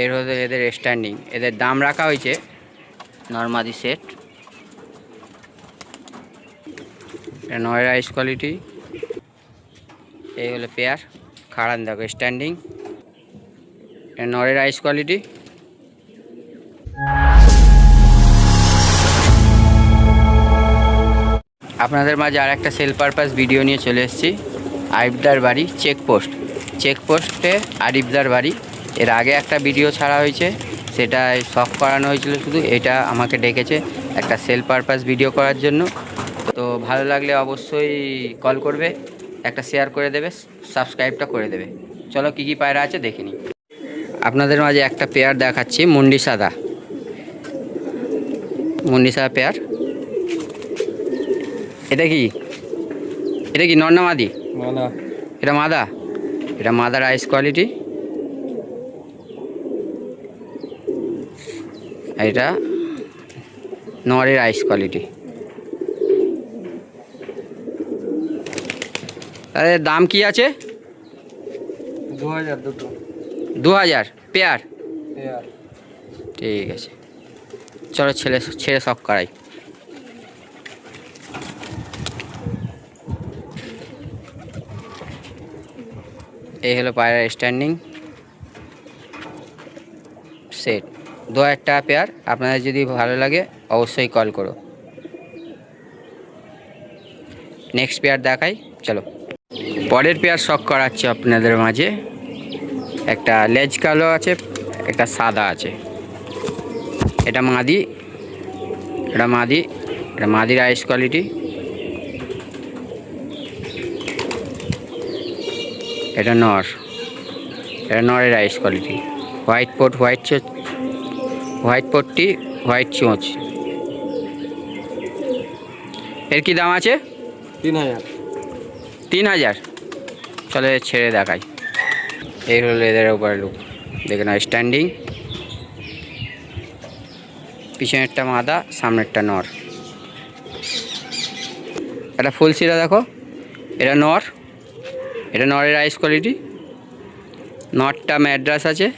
এর হচ্ছে এদের স্ট্যান্ডিং এদের দাম রাখা হয়েছে নর্মাদি সেট নয় রাইস কোয়ালিটি এই হলো পেয়ার খাড়ান দেখো স্ট্যান্ডিং নয় রাইস কোয়ালিটি আপনাদের মাঝে আর একটা সেল পারপাস ভিডিও নিয়ে চলে এসেছি। আরিফদার বাড়ি চেকপোস্ট চেকপোস্টে আরিফদার বাড়ি। এর আগে একটা ভিডিও ছাড়া হয়েছে সেটা শখ করানো হয়েছিল শুধু এটা আমাকে ডেকেছে একটা সেল পারপাস ভিডিও করার জন্য। তো ভালো লাগলে অবশ্যই কল করবে একটা শেয়ার করে দেবে সাবস্ক্রাইবটা করে দেবে। চলো কী কী পায়রা আছে দেখে নিই। আপনাদের মাঝে একটা পেয়ার দেখাচ্ছি মুন্ডি সাদা। মুন্ডি সাদা পেয়ার এটা কি? এটা কি নর্না মাদি? এটা মাদা? এটা মাদার আইস কোয়ালিটি এটা নরের আইস কোয়ালিটি তাদের দাম কি আছে? দু হাজার দুটো। দু হাজার পেয়ার? পেয়ার। ঠিক আছে। চলো ছেলে ছেড়ে সব করাই। এই হলো পায়রার স্ট্যান্ডিং সেট দু হাজার টাকা পেয়ার আপনাদের যদি ভালো লাগে অবশ্যই কল করো। নেক্সট পেয়ার দেখাই, চলো। পরের পেয়ার শখ করাচ্ছি আপনাদের মাঝে। একটা লেজ কালো আছে, একটা সাদা আছে। এটা মাদি এটা মাদি, এটা মাদির আইস কোয়ালিটি এটা নর, এটা নরের আইস কোয়ালিটি হোয়াইট পোট হোয়াইট হোয়াইট পোটটি হোয়াইট চোঁচ। এর কি দাম আছে? তিন হাজার। তিন হাজার। চলে ছেড়ে দেখাই। এই হলো এদের উপরে লুক দেখে নাও স্ট্যান্ডিং পিছনেরটা মাদা সামনেরটা নর। এটা ফুল সিরা দেখো। এটা নর। এটা নরের আইস কোয়ালিটি নটটা ম্যাড্রাস আছে।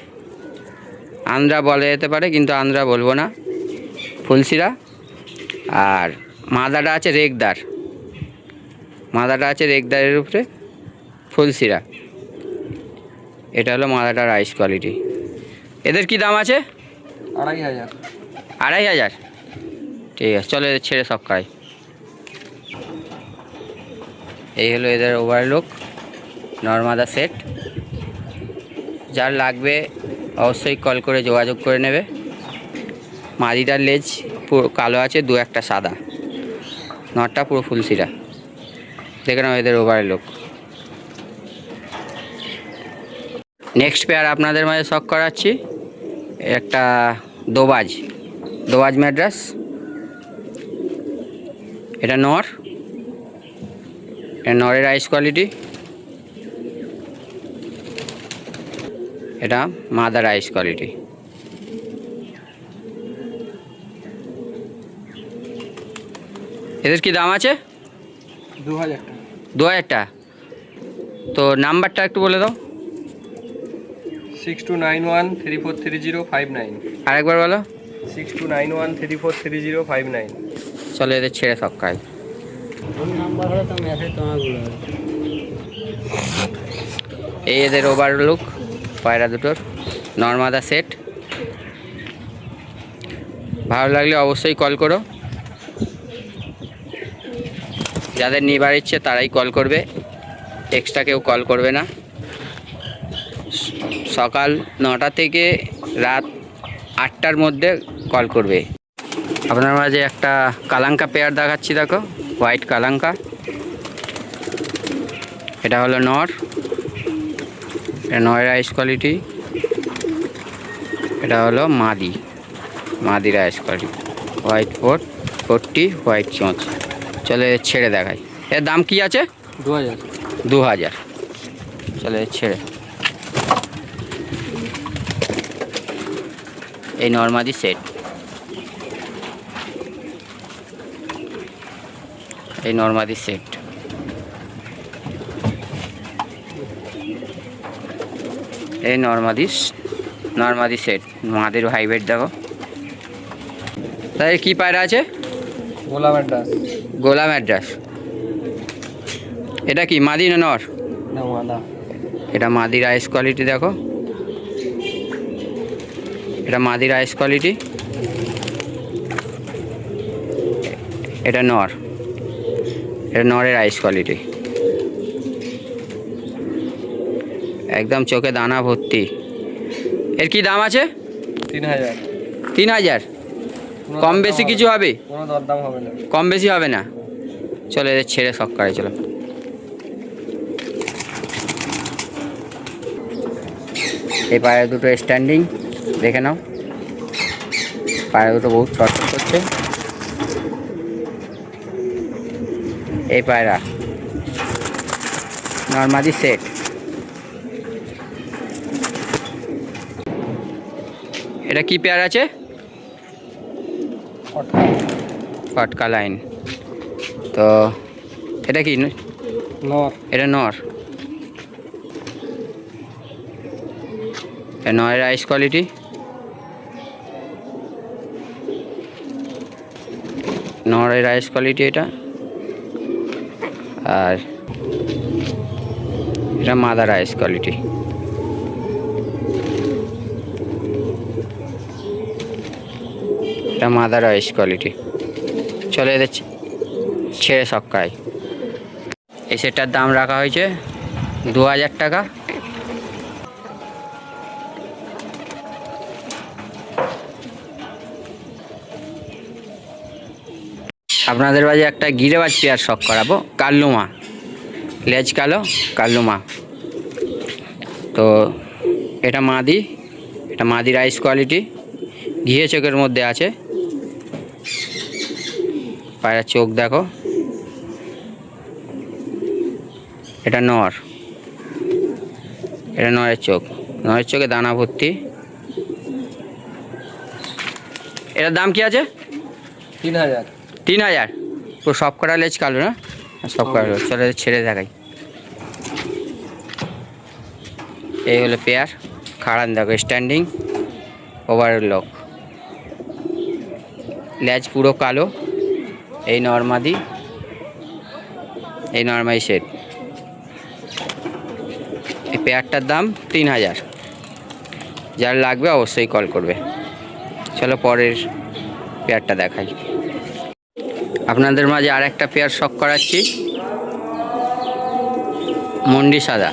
আন্দ্রা বলা যেতে পারে কিন্তু আন্দ্রা বলব না। ফুলসিরা আর মাদাটা আছে রেগদার। মাদাটা আছে রেগদারের উপরে ফুলসিরা এটা হলো মাদাটার আইস কোয়ালিটি এদের কি দাম আছে? আড়াই হাজার। আড়াই হাজার? ঠিক আছে চলো এদের ছেড়ে সব খাই। এই হলো এদের ওভারলুক নর্মাদা সেট যার লাগবে অবশ্যই কল করে যোগাযোগ করে নেবে। মাদিটার লেজ পুরো কালো আছে, দু একটা সাদা। নটটা পুরো ফুলসিরা দেখে নাও এদের লোক নেক্সট পেয়ার আপনাদের মাঝে শখ করাচ্ছি, একটা দোবাজ। দোবাজ ম্যাড্রাস। এটা নর। এটা নরের আইস কোয়ালিটি এটা মাদার আইস কোয়ালিটি। এদের কি দাম আছে? দু হাজার টাকা। দু হাজার টাকা। তো নাম্বারটা একটু বলে দাও। Six two nine one three four three zero five nine আরেকবার বলো। Six two nine one three four three zero five nine চলো এদের ছেড়ে সব এই এদের ওভারলুক পায়রা দুটোর, নর্মাদা সেট ভালো লাগলে অবশ্যই কল করো। যাদের নিবার ইচ্ছে তারাই কল করবে। এক্সট্রা কেউ কল করবে না। সকাল নটা থেকে রাত আটটার মধ্যে কল করবে। আপনার মাঝে একটা কালাঙ্কা পেয়ার দেখাচ্ছি, দেখো। হোয়াইট কালাঙ্কা। এটা হলো নর। এটা নয় আইস কোয়ালিটি এটা হলো মাদি মাদির আইস কোয়ালিটি হোয়াইট পোট পোটটি হোয়াইট চোঁচ। চলে ছেড়ে দেখাই। এর দাম কি আছে? দু হাজার দু হাজার চলে ছেড়ে। এই নর্মাদি সেট এই নর্মাদি সেট এই নর্মাদিস নর্মাদি সেট মাদের হাইব্রিড দেখো। তাদের কী পায়রা আছে? গোলাম অ্যাড্রাস গোলাম অ্যাড্রেস এটা কি মাদি না নর? এটা মাদির আইস কোয়ালিটি দেখো। এটা মাদির আইস কোয়ালিটি এটা নর। এটা নরের আইস কোয়ালিটি একদম চোখে দানা ভর্তি। এর কি দাম আছে? তিন হাজার। তিন হাজার? কম বেশি কিছু হবে? কোনো দরদাম হবে না। কম বেশি হবে না? চলো এদের ছেড়ে শখ করে চলো। এই পায়ে দুটো স্ট্যান্ডিং দেখে নাও। পায়ে দুটো বহুত চটচট করছে। এই পায়রা নর্মালি সেট এটা কি পেয়ার আছে? ফটকা লাইন। তো এটা কি? নর। এটা নর। এটা নয়ের আইস কোয়ালিটি নরের আইস কোয়ালিটি এটা। আর এটা মাদার আইস কোয়ালিটি এটা মাদার আইস কোয়ালিটি চলে এদের ছেড়ে সক্কায়। এই সেটটার দাম রাখা হয়েছে দু হাজার টাকা। আপনাদের বাজে একটা গিরেবাজ পেয়ার শখ করাবো। কাল্লুমা। লেজ কালো, কাল্লুমা। তো এটা মাদি। এটা মাদি রাইস কোয়ালিটি ঘিয়ে চোখের মধ্যে আছে। পায়ের চোখ দেখো। এটা নর। এটা নরের চোখ। নরের চোখে দানা ভর্তি। এটার দাম কি আছে? তিন হাজার। তিন হাজার। পুরো সব কটা লেজ কালো না? সব কটা। চলে ছেড়ে দেখাই। এই হলো পেয়ার। খাড়ান দেখো স্ট্যান্ডিং ওভার লক লেজ পুরো কালো। এই নর্মাদি, এই নর্মাই সেট এই পেয়ারটার দাম তিন হাজার। যার লাগবে অবশ্যই কল করবে। চলো পরের পেয়ারটা দেখাই। আপনাদের মাঝে আর একটা পেয়ার শখ করাচ্ছি। মন্ডি সাদা।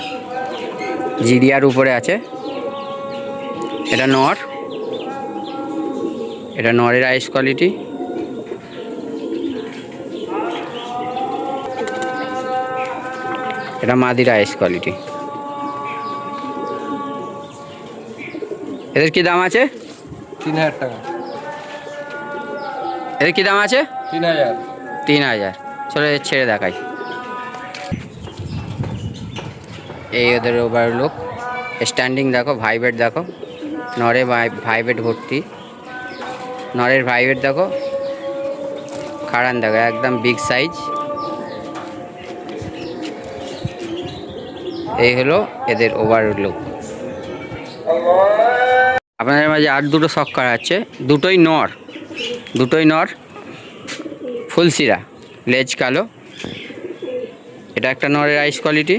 জিরিয়ার উপরে আছে। এটা নর। এটা নরের আইস কোয়ালিটি এটা মাদির আইস কোয়ালিটি এদের কি দাম আছে? তিন হাজার টাকা। এদের কি দাম আছে? তিন হাজার। তিন হাজার। চলে ছেড়ে দেখাই। এই ওদের ওভার লোক স্ট্যান্ডিং দেখো ভাইব্রেট দেখো। নরে ভাইব্রেট ভর্তি। নরের ভাইব্রেট দেখো। খাড়ান দেখো একদম বিগ সাইজ এই হলো এদের ওভার লুক আপনাদের মাঝে আর দুটো শখ করা আছে। দুটোই নর। দুটোই নর। ফুলসিরা লেজ কালো। এটা একটা নরের আইস কোয়ালিটি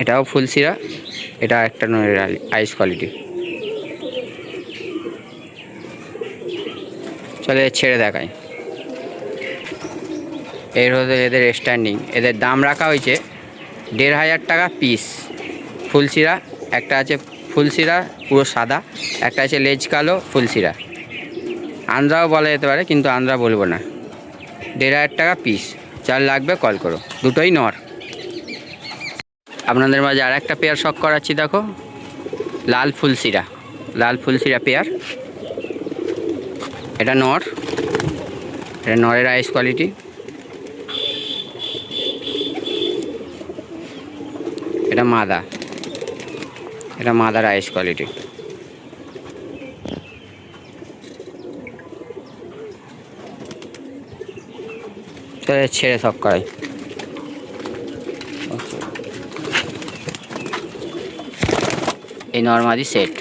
এটাও ফুলসিরা এটা একটা নরের আইস কোয়ালিটি চলে ছেড়ে দেখায় এর হচ্ছে এদের স্ট্যান্ডিং এদের দাম রাখা হয়েছে দেড় হাজার টাকা পিস ফুলসিরা একটা আছে ফুলসিরা পুরো সাদা, একটা আছে লেজ কালো ফুলসিরা আন্দ্রাও বলা যেতে পারে, কিন্তু আন্দ্রা বলব না। দেড় হাজার টাকা পিস যার লাগবে কল করো। দুটোই নর আপনাদের মাঝে আর একটা পেয়ার শখ করাচ্ছি, দেখো। লাল ফুলসিরা লাল ফুলসিরা পেয়ার এটা নর। এটা নরের আইস কোয়ালিটি এটা মাদা। এটা মাদার আইস কোয়ালিটি ছেড়ে সব করাই। এই নর্মাদি সেট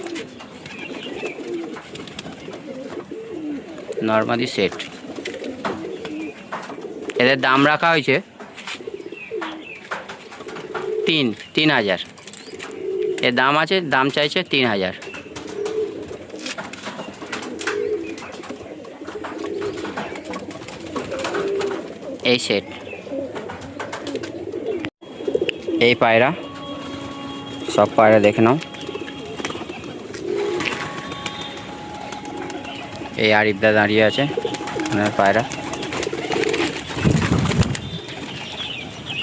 নর্মাদি সেট এদের দাম রাখা হয়েছে। তিন তিন হাজার। এর দাম আছে, দাম চাইছে তিন হাজার। এই সেট এই পায়রা। সব পায়রা দেখে নাও। এই আরিফদা দাঁড়িয়ে আছে, ওনার পায়রা।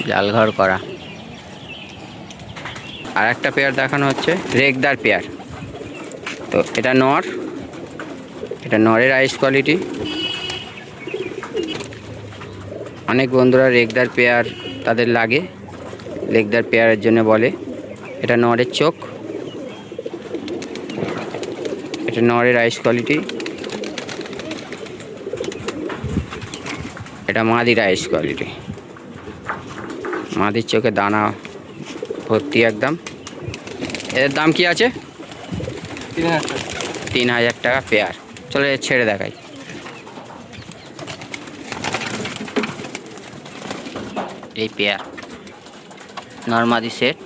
জালঘর করা। আর একটা পেয়ার দেখানো হচ্ছে, রেগদার পেয়ার তো এটা নর, এটা নরের আইস কোয়ালিটি অনেক বন্ধুরা রেগদার পেয়ার তাদের লাগে লেগদার পেয়ারের জন্য বলে। এটা নরের চোখ। এটা নরের আইস কোয়ালিটি এটা মাদির আইস কোয়ালিটি মাদির চোখে দানা ভর্তি একদম। এদের দাম কি আছে? তিন হাজার টাকা তিন হাজার টাকা পেয়ার। চলে ছেড়ে দেখাই। এই পেয়ার। নর্মাদি সেট।